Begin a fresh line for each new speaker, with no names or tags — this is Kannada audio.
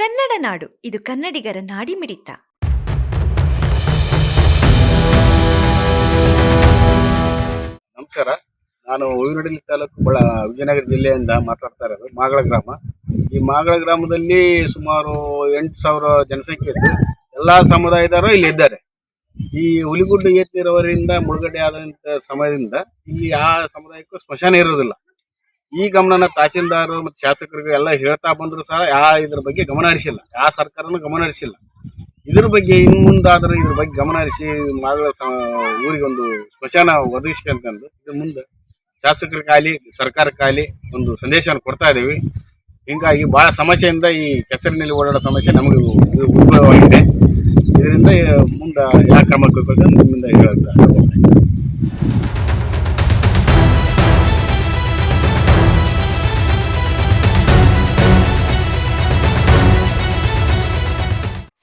ಕನ್ನಡ ನಾಡು, ಇದು ಕನ್ನಡಿಗರ ನಾಡಿಮಿಡಿತ.
ನಮಸ್ಕಾರ. ನಾನು ಹೂವಿನಡಲಿ ತಾಲೂಕು ಬಳ, ವಿಜಯನಗರ ಜಿಲ್ಲೆಯಿಂದ ಮಾತಾಡ್ತಾ ಇರೋದು ಮಾಗಳ ಗ್ರಾಮ. ಈ ಮಾಗಳ ಗ್ರಾಮದಲ್ಲಿ ಸುಮಾರು ಎಂಟು ಸಾವಿರ ಜನಸಂಖ್ಯೆ ಇದ್ದು, ಎಲ್ಲ ಸಮುದಾಯದವರು ಇಲ್ಲಿ ಇದ್ದಾರೆ. ಈ ಹುಲಿಗುಡ್ಡ ಏತಿರೋವರಿಂದ ಮುಳುಗಡೆ ಆದಂತ ಸಮಯದಿಂದ ಇಲ್ಲಿ ಆ ಸಮುದಾಯಕ್ಕೂ ಸ್ಮಶಾನ ಇರೋದಿಲ್ಲ ಈ ಗಮನನ ತಹಸೀಲ್ದಾರ್ ಮತ್ತು ಶಾಸಕರಿಗೆ ಎಲ್ಲ ಹೇಳ್ತಾ ಬಂದ್ರು ಸಹ ಯಾ ಇದ್ರ ಬಗ್ಗೆ ಗಮನ ಹರಿಸಿಲ್ಲ. ಯಾವ ಸರ್ಕಾರನೂ ಗಮನ ಹರಿಸಿಲ್ಲ. ಇದ್ರ ಬಗ್ಗೆ ಇನ್ನು ಮುಂದಾದ್ರೆ ಇದ್ರ ಬಗ್ಗೆ ಗಮನ ಹರಿಸಿ ಮಾಗಳ ಊರಿಗೆ ಊರಿಗೊಂದು ಸ್ಮಶಾನ ಒದಗಿಸ್ಕೊಂತಂದು ಇದ್ರ ಮುಂದೆ ಸರ್ಕಾರ ಸರ್ಕಾರಕ್ಕಾಗಲಿ ಒಂದು ಸಂದೇಶವನ್ನು ಕೊಡ್ತಾ ಇದ್ದೀವಿ ಹಿಂಗಾಗಿ ಭಾಳ ಸಮಸ್ಯೆಯಿಂದ ಈ ಕೆಸರಿನಲ್ಲಿ ಓಡಾಡೋ ಸಮಸ್ಯೆ ನಮಗೆ ಉಪಯೋಗವಾಗಿದೆ ಇದರಿಂದ ಮುಂದೆ ಯಾವ ಕ್ರಮ ಕೈಗೊಳ್ಬೇಕು ನಿಮ್ಮಿಂದ ಹೇಳ್ತಾ